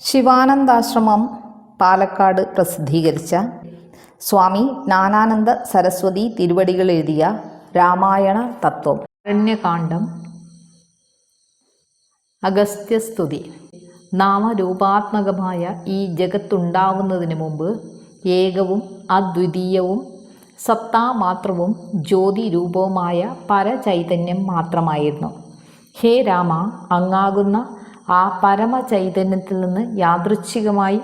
ശിവാനന്ദാശ്രമം പാലക്കാട് പ്രസിദ്ധീകരിച്ച സ്വാമി നാനാനന്ദ സരസ്വതി തിരുവടികൾ എഴുതിയ രാമായണ തത്വം. അരണ്യകാന്ഡം. അഗസ്ത്യസ്തുതി. നാമരൂപാത്മകമായ ഈ ജഗത്തുണ്ടാവുന്നതിന് മുമ്പ് ഏകവും അദ്വിതീയവും സത്താമാത്രവും ജ്യോതിരൂപവുമായ പരചൈതന്യം മാത്രമായിരുന്നു. ഹേ രാമ അങ്ങാകുന്ന ആ പരമചൈതന്യത്തിൽ നിന്ന് യാദൃച്ഛികമായി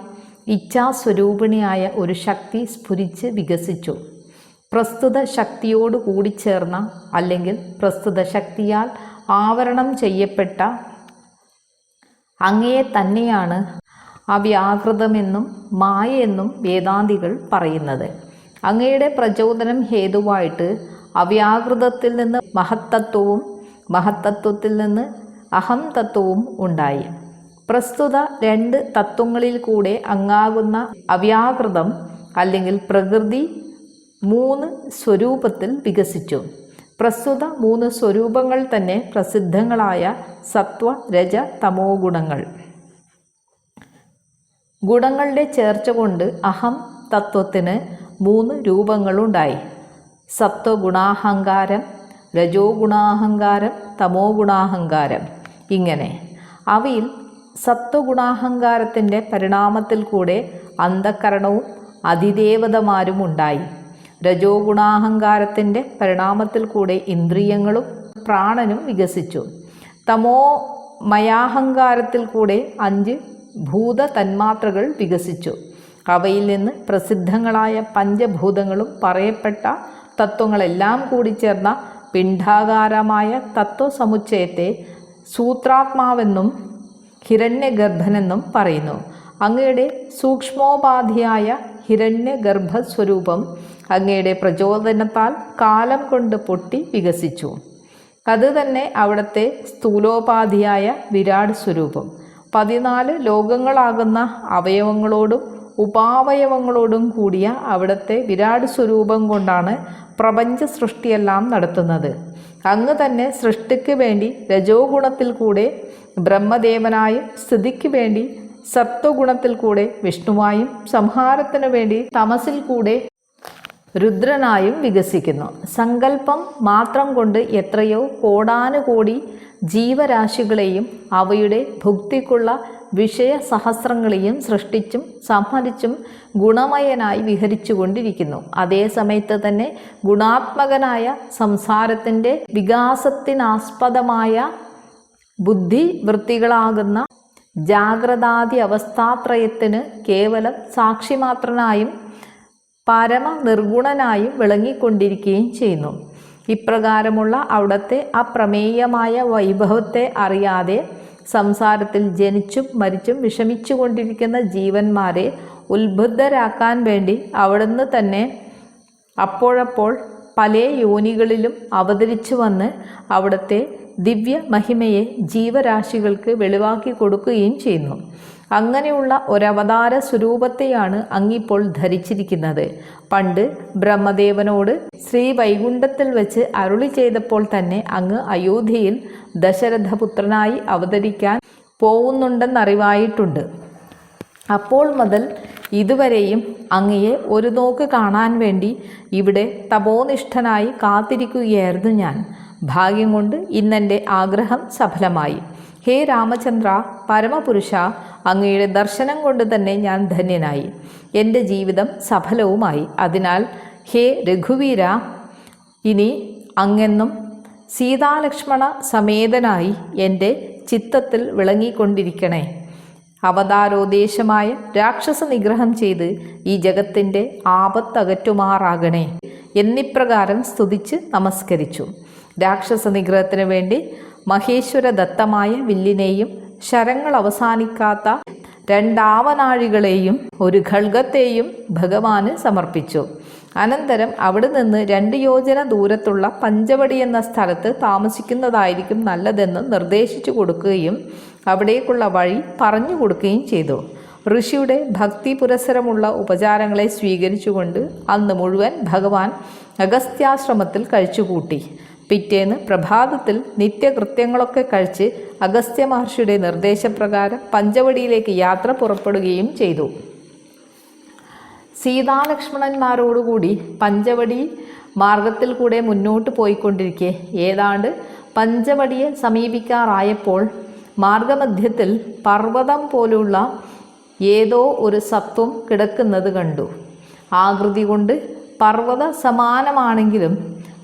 ഇച്ഛാസ്വരൂപിണിയായ ഒരു ശക്തി സ്ഫുരിച്ച് വികസിച്ചു. പ്രസ്തുത ശക്തിയോട് കൂടി ചേർന്ന അല്ലെങ്കിൽ പ്രസ്തുത ശക്തിയാൽ ആവരണം ചെയ്യപ്പെട്ട അങ്ങയെ തന്നെയാണ് അവ്യാകൃതമെന്നും മായയെന്നും വേദാന്തികൾ പറയുന്നത്. അങ്ങയുടെ പ്രചോദനം ഹേതുവായിട്ട് അവ്യാകൃതത്തിൽ നിന്ന് മഹത്തത്വവും മഹത്തത്വത്തിൽ നിന്ന് അഹം തത്വവും ഉണ്ടായി. പ്രസ്തുത രണ്ട് തത്വങ്ങളിൽ കൂടെ അങ്ങാകുന്ന അവ്യാകൃതം അല്ലെങ്കിൽ പ്രകൃതി മൂന്ന് സ്വരൂപത്തിൽ വികസിച്ചു. പ്രസ്തുത മൂന്ന് സ്വരൂപങ്ങൾ തന്നെ പ്രസിദ്ധങ്ങളായ സത്വ രജ തമോ ഗുണങ്ങൾ. ഗുണങ്ങളുടെ ചേർച്ച കൊണ്ട് അഹം തത്വത്തിന് മൂന്ന് രൂപങ്ങളുണ്ടായി. സത്വഗുണാഹങ്കാരം രജോ ഗുണാഹങ്കാരം തമോ ഗുണാഹങ്കാരം. ഇങ്ങനെ. അവയിൽ സത്വഗുണാഹങ്കാരത്തിന്റെ പരിണാമത്തിൽ കൂടെ അന്ധകരണവും അതിദേവതമാരും ഉണ്ടായി. രജോ ഗുണാഹങ്കാരത്തിന്റെ പരിണാമത്തിൽ കൂടെ ഇന്ദ്രിയങ്ങളും പ്രാണനും വികസിച്ചു. തമോ മയാഹങ്കാരത്തിൽ കൂടെ അഞ്ച് ഭൂത തന്മാത്രകൾ വികസിച്ചു. അവയിൽ നിന്ന് പ്രസിദ്ധങ്ങളായ പഞ്ചഭൂതങ്ങളും പറയപ്പെട്ട തത്വങ്ങളെല്ലാം കൂടി ചേർന്ന പിണ്ഡാകാരമായ തത്വസമുച്ചയത്തെ സൂത്രാത്മാവെന്നും ഹിരണ്യഗർഭനെന്നും പറയുന്നു. അങ്ങയുടെ സൂക്ഷ്മോപാധിയായ ഹിരണ്യഗർഭസ്വരൂപം അങ്ങയുടെ പ്രചോദനത്താൽ കാലം കൊണ്ട് പൊട്ടി വികസിച്ചു. അത് തന്നെ അവിടുത്തെ സ്ഥൂലോപാധിയായ വിരാട് സ്വരൂപം പതിനാല് ലോകങ്ങളാകുന്ന അവയവങ്ങളോടും ഉപാവയവങ്ങളോടും കൂടിയ അവിടുത്തെ വിരാട് സ്വരൂപം കൊണ്ടാണ് പ്രപഞ്ച സൃഷ്ടിയെല്ലാം നടത്തുന്നത്. അങ്ങ് തന്നെ സൃഷ്ടിക്ക് വേണ്ടി രജോ ഗുണത്തിൽ കൂടെ ബ്രഹ്മദേവനായും സ്ഥിതിക്ക് വേണ്ടി സത്വഗുണത്തിൽ കൂടെ വിഷ്ണുവായും സംഹാരത്തിനു വേണ്ടി തമസിൽ കൂടെ രുദ്രനായും വികസിക്കുന്നു. സങ്കല്പം മാത്രം കൊണ്ട് എത്രയോ കോടാനുകോടി ജീവരാശികളെയും അവയുടെ ഭുക്തിക്കുള്ള വിഷയ സഹസ്രങ്ങളെയും സൃഷ്ടിച്ചും സംഹരിച്ചും ഗുണമയനായി വിഹരിച്ചുകൊണ്ടിരിക്കുന്നു. അതേ സമയത്ത് തന്നെ ഗുണാത്മകനായ സംസാരത്തിന്റെ വികാസത്തിനാസ്പദമായ ബുദ്ധി വൃത്തികളാകുന്ന ജാഗ്രതാദി അവസ്ഥാത്രയത്തിന് കേവലം സാക്ഷിമാത്രനായും പരമ നിർഗുണനായും വിളങ്ങിക്കൊണ്ടിരിക്കുകയും ചെയ്യുന്നു. ഇപ്രകാരമുള്ള അവിടത്തെ അപ്രമേയമായ വൈഭവത്തെ അറിയാതെ സംസാരത്തിൽ ജനിച്ചും മരിച്ചും വിഷമിച്ചു കൊണ്ടിരിക്കുന്ന ജീവന്മാരെ ഉത്ബുദ്ധരാക്കാൻ വേണ്ടി അവിടുന്ന് തന്നെ അപ്പോഴപ്പോൾ പല യോനികളിലും അവതരിച്ചു വന്ന് അവിടുത്തെ ദിവ്യ മഹിമയെ ജീവരാശികൾക്ക് വെളിവാക്കി കൊടുക്കുകയും ചെയ്യുന്നു. അങ്ങനെയുള്ള ഒരവതാര സ്വരൂപത്തെയാണ് അങ്ങിപ്പോൾ ധരിച്ചിരിക്കുന്നത്. പണ്ട് ബ്രഹ്മദേവനോട് ശ്രീ വൈകുണ്ഠത്തിൽ വെച്ച് അരുളി ചെയ്തപ്പോൾ തന്നെ അങ്ങ് അയോധ്യയിൽ ദശരഥപുത്രനായി അവതരിക്കാൻ പോകുന്നുണ്ടെന്നറിവായിട്ടുണ്ട്. അപ്പോൾ മുതൽ ഇതുവരെയും അങ്ങയെ ഒരു നോക്ക് കാണാൻ വേണ്ടി ഇവിടെ തപോനിഷ്ഠനായി കാത്തിരിക്കുകയായിരുന്നു ഞാൻ. ഭാഗ്യം കൊണ്ട് ഇന്നെന്റെ ആഗ്രഹം സഫലമായി. ഹേ രാമചന്ദ്ര പരമപുരുഷ അങ്ങയുടെ ദർശനം കൊണ്ട് തന്നെ ഞാൻ ധന്യനായി. എന്റെ ജീവിതം സഫലവുമായി. അതിനാൽ ഹേ രഘുവീര ഇനി അങ്ങെന്നും സീതാലക്ഷ്മണ സമേതനായി എന്റെ ചിത്തത്തിൽ വിളങ്ങിക്കൊണ്ടിരിക്കണേ. അവതാരോദ്ദേശമായ രാക്ഷസ നിഗ്രഹം ചെയ്ത് ഈ ജഗത്തിന്റെ ആപത്തകറ്റുമാറാകണേ എന്നിപ്രകാരം സ്തുതിച്ച് നമസ്കരിച്ചു. രാക്ഷസ നിഗ്രഹത്തിന് വേണ്ടി മഹേശ്വര ദത്തമായ വില്ലിനെയും ശരങ്ങൾ അവസാനിക്കാത്ത രണ്ടാവനാഴികളെയും ഒരു ഖൽഗത്തെയും ഭഗവാന് സമർപ്പിച്ചു. അനന്തരം അവിടെ നിന്ന് രണ്ട് യോജന ദൂരത്തുള്ള പഞ്ചവടി എന്ന സ്ഥലത്ത് താമസിക്കുന്നതായിരിക്കും നല്ലതെന്ന് നിർദ്ദേശിച്ചു കൊടുക്കുകയും അവിടേക്കുള്ള വഴി പറഞ്ഞു കൊടുക്കുകയും ചെയ്തു. ഋഷിയുടെ ഭക്തി പുരസരമുള്ള ഉപചാരങ്ങളെ സ്വീകരിച്ചുകൊണ്ട് അന്ന് മുഴുവൻ ഭഗവാൻ അഗസ്ത്യാശ്രമത്തിൽ കഴിച്ചുകൂട്ടി. പിറ്റേന്ന് പ്രഭാതത്തിൽ നിത്യകൃത്യങ്ങളൊക്കെ കഴിച്ച് അഗസ്ത്യ മഹർഷിയുടെ നിർദ്ദേശപ്രകാരം പഞ്ചവടിയിലേക്ക് യാത്ര പുറപ്പെടുകയും ചെയ്തു. സീതാലക്ഷ്മണന്മാരോടുകൂടി പഞ്ചവടി മാർഗത്തിൽ കൂടെ മുന്നോട്ട് പോയിക്കൊണ്ടിരിക്കെ. ഏതാണ്ട് പഞ്ചവടിയെ സമീപിക്കാറായപ്പോൾ മാർഗമധ്യത്തിൽ പർവതം പോലുള്ള ഏതോ ഒരു സത്വം കിടക്കുന്നത് കണ്ടു. ആകൃതി കൊണ്ട് പർവത സമാനമാണെങ്കിലും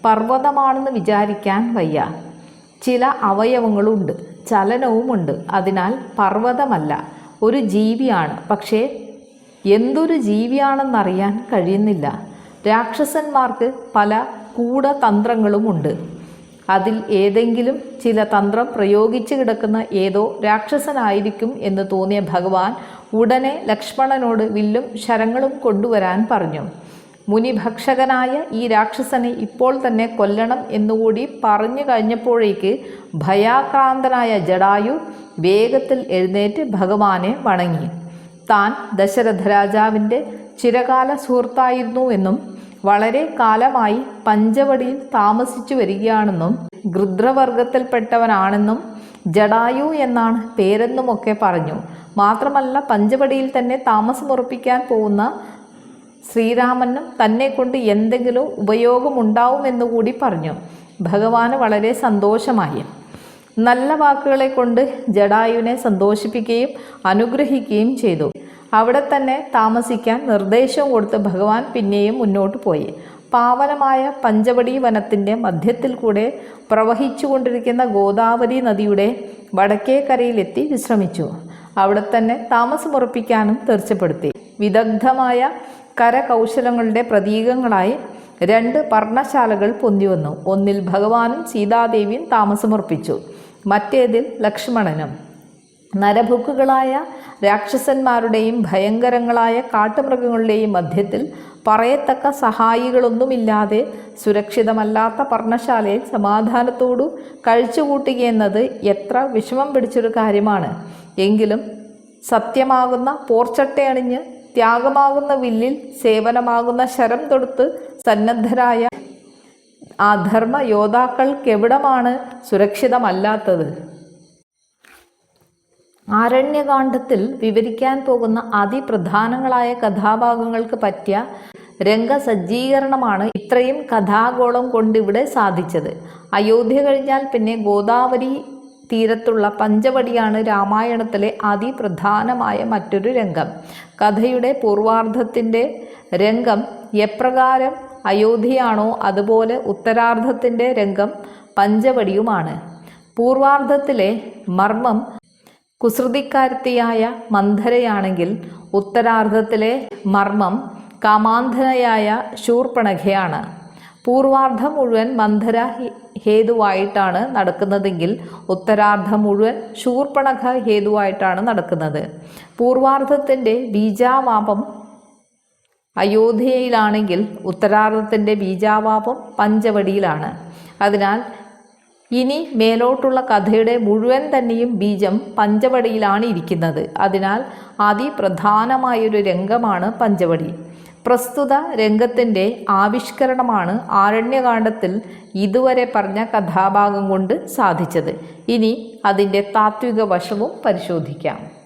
പർവതമാണെന്ന് വിചാരിക്കാൻ വയ്യ. ചില അവയവങ്ങളുണ്ട് ചലനവുമുണ്ട്. അതിനാൽ പർവതമല്ല ഒരു ജീവിയാണ്. പക്ഷേ എന്തൊരു ജീവിയാണെന്നറിയാൻ കഴിയുന്നില്ല. രാക്ഷസന്മാർക്ക് പല കൂടതന്ത്രങ്ങളുമുണ്ട്. അതിൽ ഏതെങ്കിലും ചില തന്ത്രം പ്രയോഗിച്ചു കിടക്കുന്ന ഏതോ രാക്ഷസനായിരിക്കും എന്ന് തോന്നിയ ഭഗവാൻ ഉടനെ ലക്ഷ്മണനോട് വില്ലും ശരങ്ങളും കൊണ്ടുവരാൻ പറഞ്ഞു. മുനിഭക്ഷകനായ ഈ രാക്ഷസനെ ഇപ്പോൾ തന്നെ കൊല്ലണം എന്നുകൂടി പറഞ്ഞു കഴിഞ്ഞപ്പോഴേക്ക് ഭയാക്രാന്തനായ ജഡായു വേഗത്തിൽ എഴുന്നേറ്റ് ഭഗവാനെ വണങ്ങി. താൻ ദശരഥ രാജാവിന്റെ ചിരകാല സുഹൃത്തായിരുന്നു എന്നും വളരെ കാലമായി പഞ്ചവടിയിൽ താമസിച്ചു വരികയാണെന്നും ഗൃദ്രവർഗത്തിൽപ്പെട്ടവനാണെന്നും ജഡായു എന്നാണ് പേരെന്നുമൊക്കെ പറഞ്ഞു. മാത്രമല്ല പഞ്ചവടിയിൽ തന്നെ താമസമുറപ്പിക്കാൻ പോകുന്ന ശ്രീരാമനും തന്നെ കൊണ്ട് എന്തെങ്കിലും ഉപയോഗമുണ്ടാവുമെന്ന് കൂടി പറഞ്ഞു. ഭഗവാന് വളരെ സന്തോഷമായി. നല്ല വാക്കുകളെ കൊണ്ട് ജഡായുവിനെ സന്തോഷിപ്പിക്കുകയും അനുഗ്രഹിക്കുകയും ചെയ്തു. അവിടെ തന്നെ താമസിക്കാൻ നിർദ്ദേശം കൊടുത്ത് ഭഗവാൻ പിന്നെയും മുന്നോട്ട് പോയി. പാവനമായ പഞ്ചവടി വനത്തിന്റെ മധ്യത്തിൽ കൂടെ പ്രവഹിച്ചുകൊണ്ടിരിക്കുന്ന ഗോദാവരി നദിയുടെ വടക്കേ കരയിലെത്തി വിശ്രമിച്ചു. അവിടെ തന്നെ താമസമുറപ്പിക്കാനും തീർച്ചപ്പെടുത്തി. വിദഗ്ധമായ കരകൗശലങ്ങളുടെ പ്രതീകങ്ങളായി രണ്ട് പർണശാലകൾ പൊന്തിവന്നു ഒന്നിൽ ഭഗവാനും സീതാദേവിയും താമസമർപ്പിച്ചു മറ്റേതിൽ ലക്ഷ്മണനും. നരഭുക്കുകളായ രാക്ഷസന്മാരുടെയും ഭയങ്കരങ്ങളായ കാട്ടുമൃഗങ്ങളുടെയും മധ്യത്തിൽ പറയത്തക്ക സഹായികളൊന്നുമില്ലാതെ സുരക്ഷിതമല്ലാത്ത പർണശാലയിൽ സമാധാനത്തോടു കഴിച്ചുകൂട്ടുകയെന്നത് എത്ര വിഷമം പിടിച്ചൊരു കാര്യമാണ്. എങ്കിലും സത്യമാകുന്ന പോർച്ചട്ടയണിഞ്ഞ് ത്യാഗമാകുന്ന വില്ലിൽ സേവനമാകുന്ന ശരം തൊടുത്ത് സന്നദ്ധരായ ആ ധർമ്മ യോദ്ധാക്കൾക്കെവിടമാണ് സുരക്ഷിതമല്ലാത്തത്. ആരണ്യകാന്ഡത്തിൽ വിവരിക്കാൻ പോകുന്ന അതിപ്രധാനങ്ങളായ കഥാഭാഗങ്ങൾക്ക് പറ്റിയ രംഗസജ്ജീകരണമാണ് ഇത്രയും കഥാഗോളം കൊണ്ടിവിടെ സാധിച്ചത്. അയോധ്യ കഴിഞ്ഞാൽ പിന്നെ ഗോദാവരി തീരത്തുള്ള പഞ്ചവടിയാണ് രാമായണത്തിലെ അതിപ്രധാനമായ മറ്റൊരു രംഗം. കഥയുടെ പൂർവാർദ്ധത്തിന്റെ രംഗം എപ്രകാരം അയോധ്യയാണോ അതുപോലെ ഉത്തരാർദ്ധത്തിന്റെ രംഗം പഞ്ചവടിയുമാണ്. പൂർവാർദ്ധത്തിലെ മർമ്മം കുസൃതിക്കാരത്തിയായ മന്ധരയാണെങ്കിൽ ഉത്തരാർദ്ധത്തിലെ മർമ്മം കാമാന്ധനയായ ശൂർപ്പണഖയാണ്. പൂർവാർദ്ധം മുഴുവൻ മന്ധര ഹേതുവായിട്ടാണ് നടക്കുന്നതെങ്കിൽ ഉത്തരാർദ്ധം മുഴുവൻ ശൂർപ്പണഖ ഹേതുവായിട്ടാണ് നടക്കുന്നത്. പൂർവാർദ്ധത്തിന്റെ ബീജാവാപം അയോധ്യയിലാണെങ്കിൽ ഉത്തരാർദ്ധത്തിന്റെ ബീജാവാപം പഞ്ചവടിയിലാണ്. അതിനാൽ ഇനി മേലോട്ടുള്ള കഥയുടെ മുഴുവൻ തന്നെയും ബീജം പഞ്ചവടിയിലാണ് ഇരിക്കുന്നത്. അതിനാൽ അതിപ്രധാനമായൊരു രംഗമാണ് പഞ്ചവടി. പ്രസ്തുത രംഗത്തിന്റെ ആവിഷ്കരണമാണ് ആരണ്യകാണ്ഡത്തിൽ ഇതുവരെ പറഞ്ഞ കഥാഭാഗം കൊണ്ട് സാധിച്ചത്. ഇനി അതിന്റെ താത്വിക വശവും പരിശോധിക്കാം.